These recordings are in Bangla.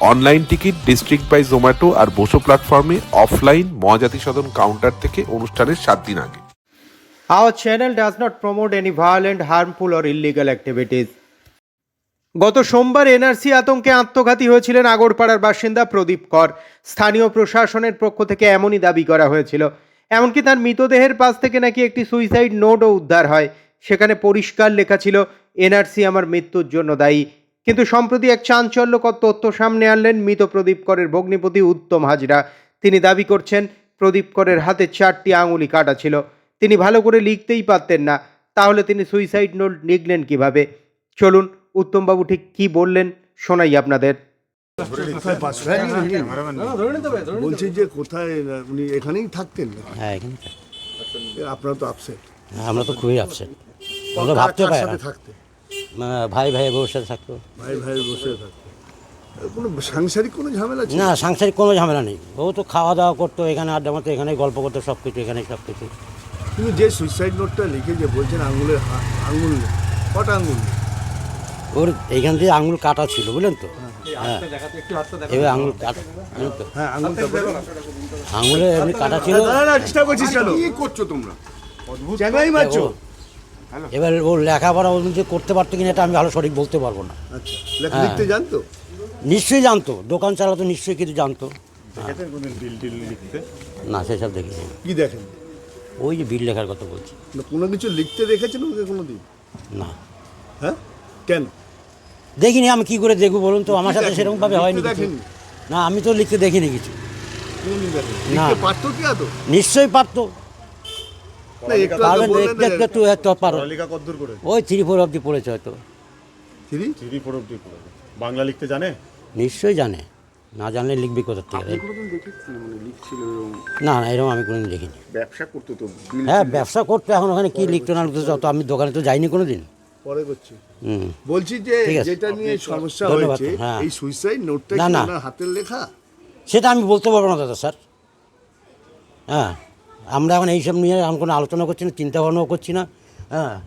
Online ticket district by Zomato আর বসো প্ল্যাটফর্মে অফলাইন মহাজাতি সদন কাউন্টার থেকে অনুষ্ঠানের সাত দিন আগে। Our channel does not promote any violent, harmful, or illegal activities. গত সোমবার এনআরসি আতঙ্কে আত্মঘাতী হয়েছিলেন আগরপাড়ার বাসিন্দা প্রদীপ কর। স্থানীয় প্রশাসনের পক্ষ থেকে এমনই দাবি করা হয়েছিল। এমনকি তার মৃতদেহের পাশ থেকে নাকি একটি সুইসাইড নোটও উদ্ধার হয়। সেখানে পরিষ্কার লেখা ছিল এনআরসি আমার মৃত্যুর জন্য দায়ী। কিন্তু সম্প্রতি এক চাঞ্চল্যকর তথ্য সামনে আনলেন মৃত প্রদীপ করের ভগ্নিপতি উত্তম হাজরা। তিনি দাবি করছেন প্রদীপ করের হাতে চারটি আঙুলি কাটা ছিল। তিনি ভালো করে লিখতেই পারতেন না। তাহলে তিনি সুইসাইড নোট লিখলেন কীভাবে? চলুন উত্তমবাবু ঠিক কি বললেন শোনাই আপনাদের। বলছি যে কোথায় উনি এখানেই থাকতেন হ্যাঁ এখানে আপনারা তো আপসেট হ্যাঁ, আমরা তো খুবই আপসেট আমরা ভাবতে পারি থাকতে ভাই ভাই বউর সাথে থাকতো। ভাই ভাই বসে থাকতে। কোনো সাংসারিক কোনো ঝামেলা না সাংসারিক কোনো ঝামেলা নেই। ও তো খাওয়া দাওয়া করতো এখানে আড্ডা মারতো এখানে গল্প করতো সব কিছু এখানে সব কিছু। কিন্তু যে সুইসাইড নোটটা লিখে যে বলছেন আঙুলের আঙুল নেই। কটা আঙুল ওর এইখান দিয়ে আঙুল কাটা ছিল বুঝলেন তো? হ্যাঁ এবার আঙুল কাটা বুঝলেন তো? হ্যাঁ আঙুলটা আঙুলে এমনি কাটা ছিল। চেষ্টা করছিস কি করছ তোমরা? চ্যাংড়াই মারছো? এবার ও লেখাপড়া ও যে করতে পারতো কিনা এটা আমি ভালো সঠিক বলতে পারব না। আচ্ছা লেখা হ্যাঁ। লিখতে জানতো? নিশ্চয়ই জানতো দোকান চালাতো নিশ্চয়ই কিছু জানতো। না সেসব দেখিনি। কি দেখেন? ওই যে বিল লেখার কথা বলছি। না, কোনো কিছু লিখতে দেখেছেন ওকে কোনো দিন না। হ্যাঁ? কেন? দেখিনি আমি কি করে দেখব বলুন তো? আমার সাথে সেরকমভাবে হয়নি লিখতে? না আমি তো লিখতে দেখিনি কিছু। না। পারতো কি নিশ্চয়ই পারতো। পারবেন একটু একটু একটু একটু পারো কতদূর করে। ওই থ্রি ফোর অব্দি পড়েছে হয়তো। থ্রি থ্রি ফোর অব্দি পড়েছে বাংলা লিখতে জানে? নিশ্চয়ই জানে। না জানলে লিখবি কোথা থেকে? মানে না না এরকম আমি কোনোদিন দেখিনি। ব্যবসা করতো তো হ্যাঁ ব্যবসা করতো এখন ওখানে কি লিখতো না লিখতো যত আমি দোকানে তো যাইনি কোনো দিন পরে করছি। হুম। বলছি যে ঠিক আছে। যেটা নিয়ে সমস্যা হয়েছে হ্যাঁ। এই সুইসাইড নোটটা কি হাতের লেখা? সেটা আমি বলতে পারব না দাদা স্যার। হ্যাঁ। আমরা এখন এইসব নিয়ে আমি কোনো আলোচনা করছি না চিন্তা ভাবনাও করছি না হ্যাঁ।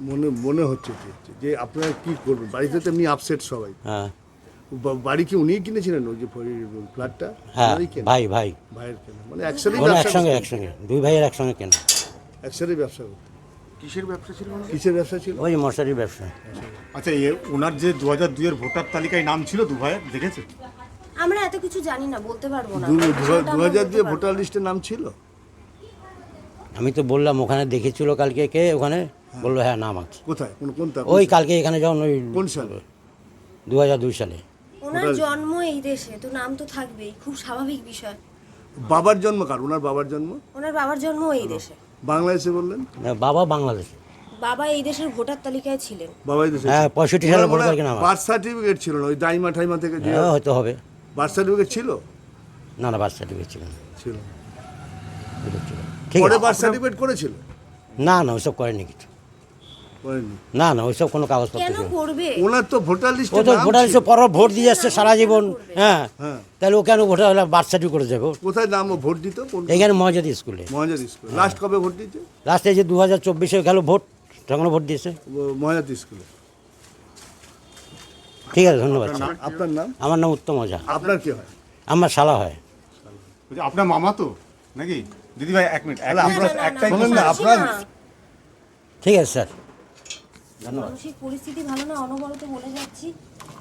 মনে মনে হচ্ছে যে- যে আপনারা কি করবেন? বাড়িতে তো এমনি আপসেট সবাই। হ্যাঁ। বাড়ি কি উনিই কিনেছিলেন ওই যে ফ্ল্যাটটা হ্যাঁ ভাই ভাই। ভাইয়ের কেনা। মানে ব্যবসা একসঙ্গে একসঙ্গে। দুই ভাইয়ের একসঙ্গে কেনা। একসাথেই ব্যবসা করতেন? কিসের ব্যবসা ছিল কিসের ব্যবসা ছিল? ওই মশারির ব্যবসা। আচ্ছা এ ওনার যে দু হাজার দুইয়ের ভোটার তালিকায় নাম ছিল দু ভাইয়ের? দেখেছে আমরা এত কিছু জানি না বলতে পারব না। দু হাজার দিয়ে ভোটার। লিস্টে নাম ছিল? আমি তো বললাম ওখানে দেখেছিল কালকে কে? ওখানে বলল হ্যাঁ নাম আছে। কোথায়? কোন কোন তা- ওই কালকে এখানে যখন ওই কোন সালে? দু হাজার দুই সালে। ওনার জন্ম এই দেশে তো নাম তো থাকবেই খুব স্বাভাবিক বিষয়। বাবার জন্ম কার? ওনার বাবার জন্ম? ওনার বাবার জন্ম এই দেশে। বাংলাদেশে বললেন? বাবা বাংলাদেশে। বাবা এই দেশের ভোটার তালিকায় ছিলেন। বাবাই দেশে হ্যাঁ পঁয়ষট্টি সালে ভোটার তালিকা নাম বার্থ সার্টিফিকেট ছিল না ওই দাইমা ঠাইমা থেকে যে হ্যাঁ হয়তো হবে। বার্থ সার্টিফিকেট ছিল? না না বার্থ সার্টিফিকেট ছিল না। ছিল। ঠিক পরে আছে বার্থ সার্টিফিকেট করেছিল? না না ওইসব করেনি কিছু। না না ওইসব কোনো কাগজপত্র কেন করবে? ওনার তো ভোটার ও তো ভোটার লিস্টে পর ভোট দিয়ে আসছে সারা জীবন হ্যাঁ। হ্যাঁ। তাহলে ও কেন ভোটার হলে বার্থ সার্টিফিকেট করে যাবে কোথায় নাম ও ভোট দিত? এইখানে মহাজাতি স্কুলে। মহাজাত স্কুলে। লাস্ট কবে ভোট দিতে লাস্টে যে দু হাজার চব্বিশে গেল ভোট তখনও ভোট দিয়েছে। মহাজাত স্কুলে। ঠিক আছে ধন্যবাদ স্যার। আপনার নাম? আমার নাম উত্তম ওঝা। আপনার কি হয়? আমার শালা হয়। বলছি, আপনার মামা তো? নাকি? দিদি ভাই এক মিনিট এক মিনিট, আপনার- একটাই শোনেন না, আপনার ঠিক আছে স্যার। মানসিক পরিস্থিতি ভালো না অনবরত বলে যাচ্ছি।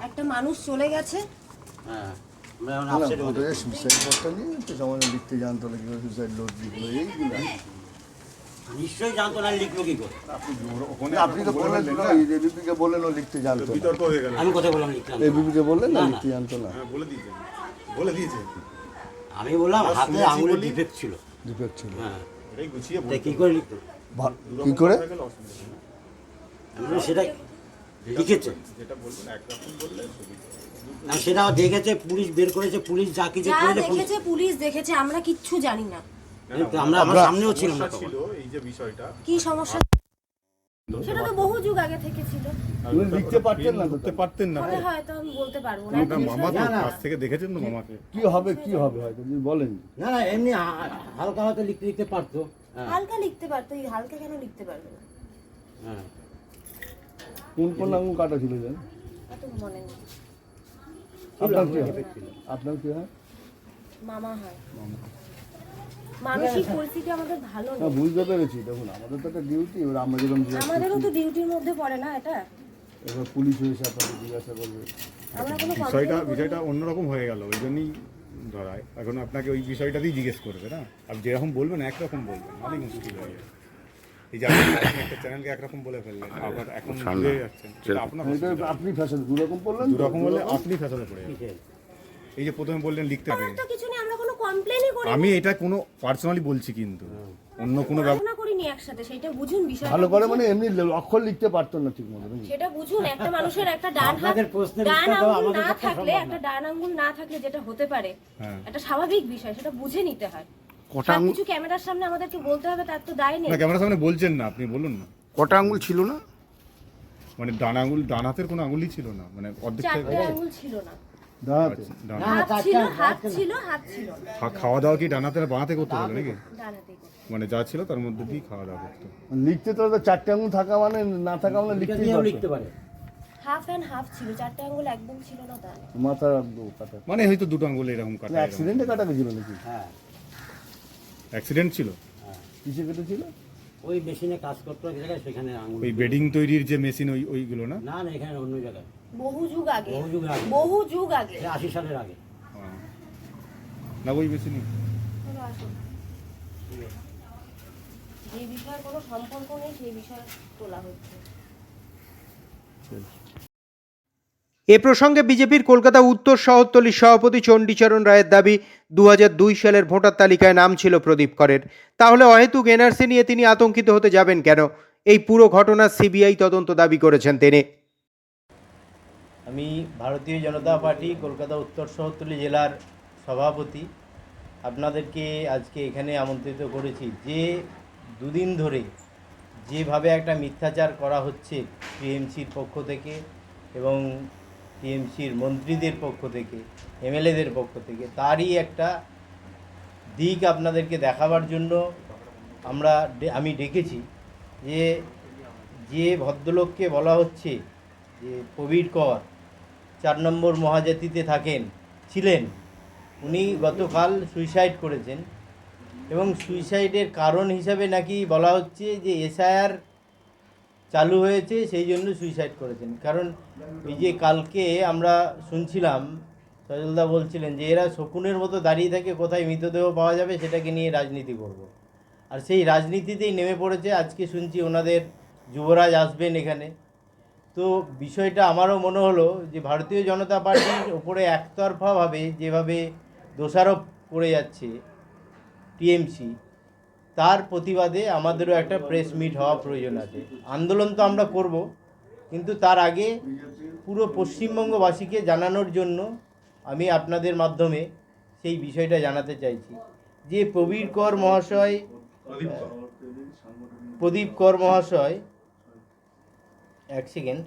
একটা মানুষ চলে গেছে। হ্যাঁ সুইসাইড যেমন লিখতে জানতো না কীভাবে সুইসাইড নোট লিখলো এইগুলো। নিশ্চয়ই জানতো না লিখলো কি করে? আপনি তো বললেন এবিপিকে বললেন ও লিখতে জানতো বিতর্ক হয়ে গেল। আমি বললাম লিখতে জানতো না? এবিপিকে বললেন না না, না। লিখতে জানতো না। হ্যাঁ বলে দিয়েছে। বলে দিয়েছে। আমি বললাম হাতে আঙুলের ডিফেক্ট ছিল। ডিফেক্ট ছিল। হ্যাঁ। এটাই গুছিয়ে বলতে কি করে লিখতো কি করে? আমি বললাম, সেটা লিখেছে। না সেটা দেখেছে পুলিশ বের করেছে পুলিশ যা কিছু করেছে পুলিশ দেখেছে পুলিশ দেখেছে আমরা কিচ্ছু জানি না। আমরা আমরা সামনেও ছিলাম না তখন। এই যে বিষয়টা। কি সমস্যা? সেটা তো বহু যুগ আগে থেকে ছিল। উনি লিখতে পারতেন না তো? পারতেন না। পরে হয়তো আমি বলতে পারব না। মামা তো কাছ থেকে দেখেছেন তো মামাকে? কি হবে কি হবে হয়তো? যদি বলেন। না না এমনি হালকা হয়তো লিখতে লিখতে পারতো। হালকা লিখতে পারতো এই হালকা কেন লিখতে পারবে না? হ্যাঁ। কোন কোন আঙুল কাটা ছিল জানেন এত মনে নেই। আপনার কি হয়? আপনার কি হয়? মামা হয়। মানসিক পরিস্থিতি আমাদের ভালো না বুঝতে পেরেছি দেখুন আমাদের তো একটা ডিউটি এবার আমরা যেরকম আমাদেরও তো ডিউটির মধ্যে পড়ে না এটা। এবার পুলিশ হয়েছে আপনাকে জিজ্ঞাসা করবে। আমরা বিষয়টা বিষয়টা। অন্যরকম হয়ে গেল ওই জন্যই ধরায় এখন আপনাকে ওই বিষয়টাতেই জিজ্ঞেস করবে না? আপনি যেরকম বলবেন একরকম বলবেন অনেক মুশকিল হয়ে যাবে। এই যে আপনি একটা চ্যানেলকে একরকম বলে ফেললেন আবার এখন ঘুরে যাচ্ছেন আপনার আপনি ফ্যাশন দু রকম বললেন? দুরকম হলে আপনি ফেসালে পড়ে যাবেন। এই যে প্রথমে বললেন লিখতে হবে তো কিছু নেই আমরা কোনো কমপ্লেনই করি আমি এটা কোনো পার্সোনালি বলছি কিন্তু। অন্য কোনো ব্যাপার পড়াশোনা করিনি একসাথে সেটা বুঝুন বিষয় ভালো করে মানে এমনি অক্ষর লিখতে পারতো না ঠিক মতো নাকি? সেটা বুঝুন একটা মানুষের একটা ডান হাত ডান আঙ্গুল আমাদের না থাকলে একটা ডান আঙ্গুল না থাকলে যেটা হতে পারে হ্যাঁ। একটা স্বাভাবিক বিষয় সেটা বুঝে নিতে হয়। কটা আঙুল কিছু ক্যামেরার সামনে আমাদেরকে বলতে হবে তার তো দায় নেই। না ক্যামেরার সামনে বলছেন না আপনি বলুন না। কটা আঙুল ছিল না? মানে ডান আঙুল ডান হাতের কোনো আঙুলই ছিল না মানে অর্ধেক আঙ্গুল ছিল না। দাঁড়াতে খা- খাওয়া দাওয়া কি ডান হাতে না করতে হবে নাকি। মানে যা ছিল তার মধ্যে দিয়ে খাওয়া দাওয়া করতো। লিখতে তো চারটে আঙুল থাকা মানে না থাকা মানে লিখতে লিখতে পারে। হাফ হাফ ছিল চারটে আঙ্গুল একদম ছিল না কাটা। মানে হয়তো দুটো আঙুল এরকম কাটা অ্যাক্সিডেন্টে কাটা গেছিল নাকি হ্যাঁ। অ্যাক্সিডেন্ট ছিল? কিসে কেটেছিল ওই মেশিনে কাজ করতো এক জায়গায় সেখানে আঙুল ওই বেডিং তৈরির যে মেশিন ওই ওইগুলো না? না না এখানে অন্য জায়গায়। বহু যুগ আগে। বহু যুগ আগে। বহু যুগ আগে। সে আশি সালের আগে। না? চলো আসুন। যে বিষয়ে কোনো সম্পর্ক নেই সেই বিষয়ে তোলা হচ্ছে। এ প্রসঙ্গে বিজেপির কলকাতা উত্তর শহরতলির সভাপতি চণ্ডীচরণ রায়ের দাবি দু হাজার দুই সালের ভোটার তালিকায় নাম ছিল প্রদীপ করের। তাহলে অহেতুক এনআরসি নিয়ে তিনি আতঙ্কিত হতে যাবেন কেন? এই পুরো ঘটনার সিবিআই তদন্ত দাবি করেছেন তিনি। আমি ভারতীয় জনতা পার্টি কলকাতা উত্তর শহরতলি জেলার সভাপতি আপনাদেরকে আজকে এখানে আমন্ত্রিত করেছি। যে দুদিন ধরে যেভাবে একটা মিথ্যাচার করা হচ্ছে টিএমসির পক্ষ থেকে এবং টিএমসির মন্ত্রীদের পক্ষ থেকে, এমএলএদের পক্ষ থেকে, তারই একটা দিক আপনাদেরকে দেখাবার জন্য আমরা আমি ডেকেছি যে যে ভদ্রলোককে বলা হচ্ছে যে প্রবীর কর চার নম্বর মহাজাতিতে থাকেন, ছিলেন। উনি গতকাল সুইসাইড করেছেন এবং সুইসাইডের কারণ হিসাবে নাকি বলা হচ্ছে যে এসআইআর চালু হয়েছে, সেই জন্য সুইসাইড করেছেন। কারণ এই যে কালকে আমরা শুনছিলাম, সজলদা বলছিলেন যে এরা শকুনের মতো দাঁড়িয়ে থাকে, কোথায় মৃতদেহ পাওয়া যাবে সেটাকে নিয়ে রাজনীতি করব। আর সেই রাজনীতিতেই নেমে পড়েছে। আজকে শুনছি ওনাদের যুবরাজ আসবেন এখানে। তো বিষয়টা আমারও মনে হলো যে ভারতীয় জনতা পার্টির ওপরে একতরফাভাবে যেভাবে দোষারোপ করে যাচ্ছে টিএমসি তার প্রতিবাদে আমাদেরও একটা প্রেস মিট হওয়া প্রয়োজন আছে। আন্দোলন তো আমরা করব কিন্তু তার আগে পুরো পশ্চিমবঙ্গবাসীকে জানানোর জন্য আমি আপনাদের মাধ্যমে সেই বিষয়টা জানাতে চাইছি। যে প্রবীর কর মহাশয় প্রদীপ কর মহাশয় এক সেকেন্ড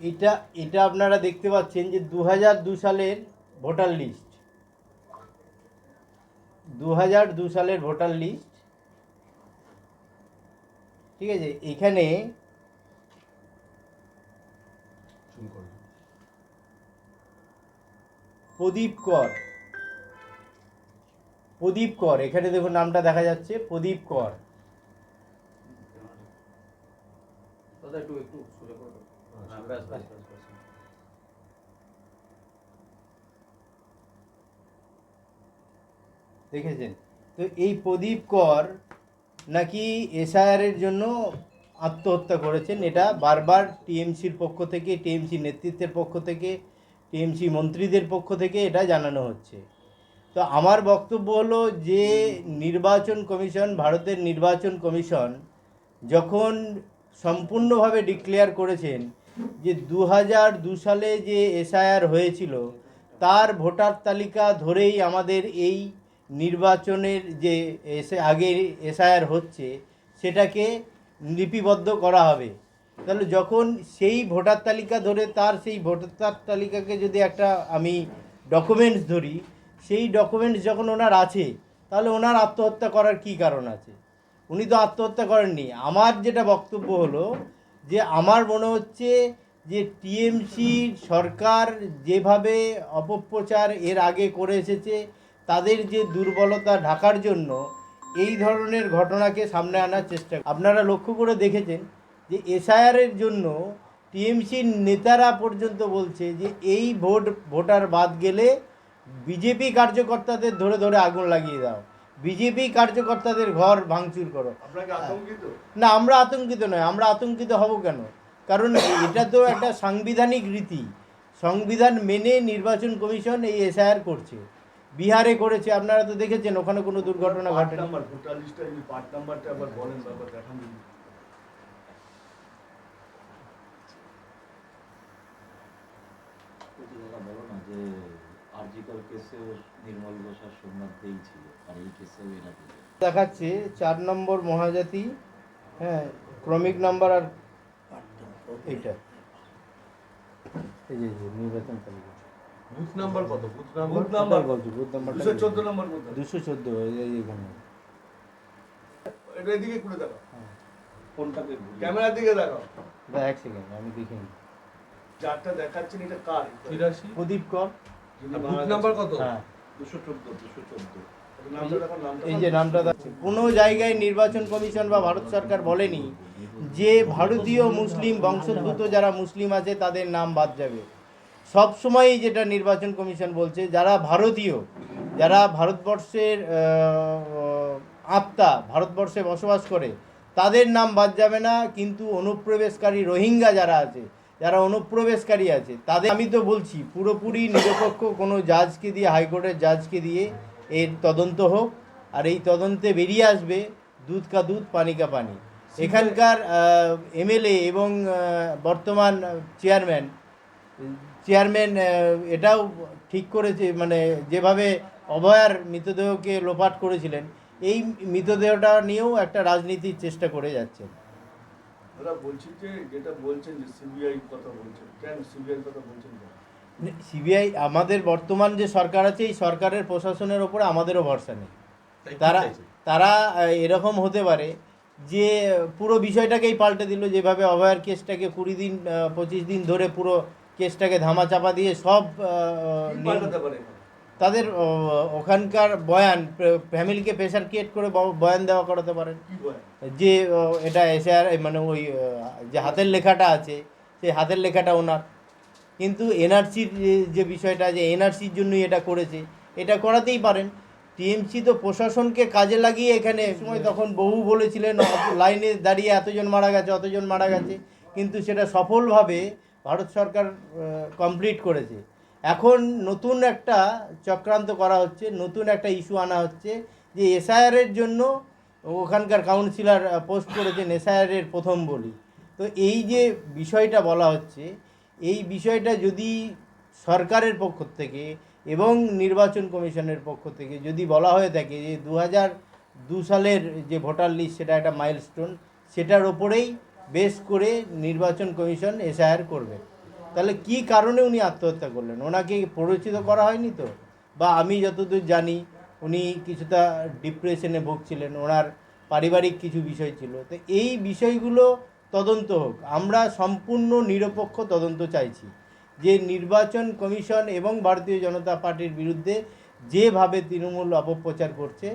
এটা এটা আপনারা দেখতে পাচ্ছেন যে দু হাজার দু সালের ভোটার লিস্ট। দু হাজার দু সালের ভোটার লিস্ট। ঠিক আছে এখানে প্রদীপ কর। প্রদীপ কর। এখানে দেখুন নামটা দেখা যাচ্ছে। প্রদীপ কর। দেখেছেন? তো এই প্রদীপ কর নাকি এসআইআর এর জন্য আত্মহত্যা করেছেন? এটা বারবার টিএমসির পক্ষ থেকে টিএমসি নেতৃত্বের পক্ষ থেকে টিএমসি মন্ত্রীদের পক্ষ থেকে এটা জানানো হচ্ছে। তো আমার বক্তব্য হলো যে নির্বাচন কমিশন, ভারতের নির্বাচন কমিশন যখন সম্পূর্ণভাবে ডিক্লেয়ার করেছেন যে দু হাজার দু সালে যে এসআইআর হয়েছিল, তার ভোটার তালিকা ধরেই আমাদের এই নির্বাচনের যে এসে আগে এসআইআর হচ্ছে, সেটাকে লিপিবদ্ধ করা হবে। তাহলে যখন সেই ভোটার তালিকা ধরে তার সেই ভোটার তালিকাকে যদি একটা আমি ডকুমেন্টস ধরি, সেই ডকুমেন্টস যখন ওনার আছে, তাহলে ওনার আত্মহত্যা করার কি কারণ আছে? উনি তো আত্মহত্যা করেননি। আমার যেটা বক্তব্য হলো যে আমার মনে হচ্ছে যে টিএমসি সরকার যেভাবে অপপ্রচার এর আগে করে এসেছে, তাদের যে দুর্বলতা ঢাকার জন্য, এই ধরনের ঘটনাকে সামনে আনার চেষ্টা আপনারা লক্ষ্য করে দেখেছেন যে এসআইআরের জন্য টিএমসির নেতারা পর্যন্ত বলছে যে এই ভোট ভোটার বাদ গেলে বিজেপি কার্যকর্তাদের ধরে ধরে আগুন লাগিয়ে দাও। বিজেপি কার্যকর্তাদের ঘর ভাঙচুর করো। না আমরা আতঙ্কিত নয় আমরা আতঙ্কিত হব কেন? কারণ এটা তো একটা সাংবিধানিক রীতি। সংবিধান মেনে নির্বাচন কমিশন এই এসআইআর করছে। বিহারে করেছে আপনারা তো দেখেছেন ওখানে কোনো দুর্ঘটনা পার্ট ঘটেনি নাম্বার ভোটার লিস্টটা যদি পার্ট নাম্বারটা আবার বলেন ব্যাপার বলো না যে আরজিকর নির্মল ঘোষার সোমনাথ দেই ছিল আর এই কেসেও এরা দেখাচ্ছে চার নম্বর মহাজাতি হ্যাঁ ক্রমিক নাম্বার আর এইটা। এই যে যে নির্বাচন তালিকা। বুথ নাম্বার কত? Booth number? বুথ নাম্বার বলছি বুথ দুশো চোদ্দ নম্বর কোথায় দুশো চোদ্দ এই এখানে। এটা এদিকে ঘুরে দেখো। কোনটাকে ভুল ক্যামেরার দিকে দেখো। এক সেকেন্ড আমি দেখিনি। যারটা দেখাচ্ছেন এটা কার? প্রদীপ কর। নাম্বার কত? হ্যাঁ। দুশো চোদ্দ দুশো চোদ্দ। এই যে নামটা কোনো জায়গায় নির্বাচন কমিশন বা ভারত সরকার বলেনি যে ভারতীয় মুসলিম বংশোদ্ভূত যারা মুসলিম আছে তাদের নাম বাদ যাবে। সব সময়ই যেটা নির্বাচন কমিশন বলছে যারা ভারতীয় যারা ভারতবর্ষের আত্মা ভারতবর্ষে বসবাস করে তাদের নাম বাদ যাবে না কিন্তু অনুপ্রবেশকারী রোহিঙ্গা যারা আছে যারা অনুপ্রবেশকারী আছে তাদের আমি তো বলছি পুরোপুরি নিরপেক্ষ কোনো জাজকে দিয়ে হাইকোর্টের জাজকে দিয়ে এর তদন্ত হোক আর এই তদন্তে বেরিয়ে আসবে দুধ কা দুধ পানি কা পানি। এখানকার এমএলএ এবং বর্তমান চেয়ারম্যান চেয়ারম্যান এটাও ঠিক করেছে মানে যেভাবে অভয়ার মৃতদেহকে লোপাট করেছিলেন এই মৃতদেহটা নিয়েও একটা রাজনীতির চেষ্টা করে যাচ্ছেন। ওরা বলছি যে যেটা বলছেন যে সিবিআই কথা বলছেন। কেন সিবিআই কথা বলছেন কেন? সিবিআই আমাদের বর্তমান যে সরকার আছে এই সরকারের প্রশাসনের ওপরে আমাদেরও ভরসা নেই। তারা তারা এরকম হতে পারে যে পুরো বিষয়টাকেই পাল্টে দিল যেভাবে অভয়ার কেসটাকে কুড়ি দিন পঁচিশ দিন ধরে পুরো কেসটাকে ধামাচাপা দিয়ে সব পাল্টাতে পারে? তাদের ওখানকার বয়ান ফ্যামিলিকে প্রেশার ক্রিয়েট করে বয়ান দেওয়া করাতে পারেন। যে এটা এসে আর মানে ওই যে হাতের লেখাটা আছে সেই হাতের লেখাটা ওনার। কিন্তু এনআরসির যে বিষয়টা যে এনআরসির জন্যই এটা করেছে এটা করাতেই পারেন। টিএমসি তো প্রশাসনকে কাজে লাগিয়ে এখানে সময় তখন বহু বলেছিলেন লাইনে দাঁড়িয়ে এতজন মারা গেছে অতজন মারা গেছে। কিন্তু সেটা সফলভাবে ভারত সরকার কমপ্লিট করেছে। এখন নতুন একটা চক্রান্ত করা হচ্ছে, নতুন একটা ইস্যু আনা হচ্ছে, যে এসআইআরের জন্য ওখানকার কাউন্সিলর পোস্ট করেছেন এসআইআরের প্রথম বলি। তো এই যে বিষয়টা বলা হচ্ছে, এই বিষয়টা যদি সরকারের পক্ষ থেকে এবং নির্বাচন কমিশনের পক্ষ থেকে যদি বলা হয়ে থাকে যে দু হাজার দু সালের যে ভোটার লিস্ট সেটা একটা মাইলস্টোন সেটার ওপরেই বেস করে নির্বাচন কমিশন এসআইআর করবে। তাহলে কি কারণে উনি আত্মহত্যা করলেন? ওনাকে পরিচিত করা হয়নি তো? বা আমি যতদূর জানি, উনি কিছুটা ডিপ্রেশনে ভুগছিলেন, ওনার পারিবারিক কিছু বিষয় ছিল। তো এই বিষয়গুলো তদন্ত হোক, আমরা সম্পূর্ণ নিরপেক্ষ তদন্ত চাইছি। যে নির্বাচন কমিশন এবং ভারতীয় জনতা পার্টির বিরুদ্ধে যেভাবে তৃণমূল অপপ্রচার করছে,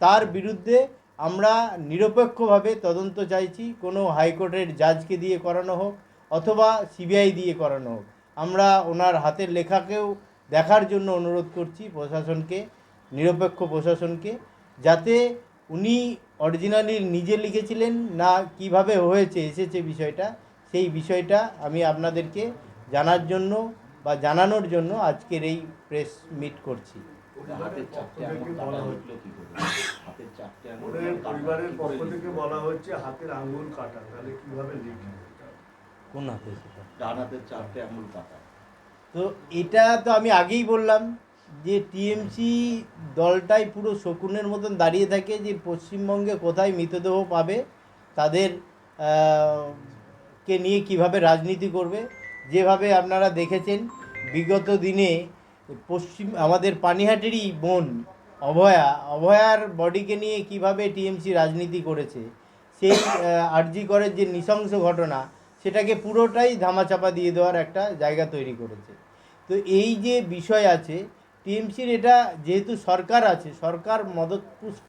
তার বিরুদ্ধে আমরা নিরপেক্ষভাবে তদন্ত চাইছি। কোনো হাইকোর্টের জাজকে দিয়ে করানো হোক অথবা সিবিআই দিয়ে করানো হোক। আমরা ওনার হাতের লেখাকেও দেখার জন্য অনুরোধ করছি প্রশাসনকে নিরপেক্ষ প্রশাসনকে যাতে উনি অরিজিনালি নিজে লিখেছিলেন না কীভাবে হয়েছে এসেছে বিষয়টা সেই বিষয়টা আমি আপনাদেরকে জানার জন্য বা জানানোর জন্য আজকের এই প্রেস মিট করছি। পরিবারের পক্ষ থেকে বলা হচ্ছে হাতের আঙ্গুল কাটা তাহলে কীভাবে লিখে কোন হাতে সেটা? ডান হাতের চারটে আঙুল কাটা তো এটা তো আমি আগেই বললাম যে টিএমসি দলটাই পুরো শকুনের মতন দাঁড়িয়ে থাকে যে পশ্চিমবঙ্গে কোথায় মৃতদেহ পাবে তাদের কে নিয়ে কীভাবে রাজনীতি করবে। যেভাবে আপনারা দেখেছেন বিগত দিনে পশ্চিম আমাদের পানিহাটেরই বোন অভয়া অভয়ার বডিকে নিয়ে কীভাবে টিএমসি রাজনীতি করেছে সেই আরজি করের যে নৃশংস ঘটনা সেটাকে পুরোটাই ধামাচাপা দিয়ে দেওয়ার একটা জায়গা তৈরি করেছে। তো এই যে বিষয় আছে, টিএমসির এটা যেহেতু সরকার আছে, সরকার মদত পুষ্ট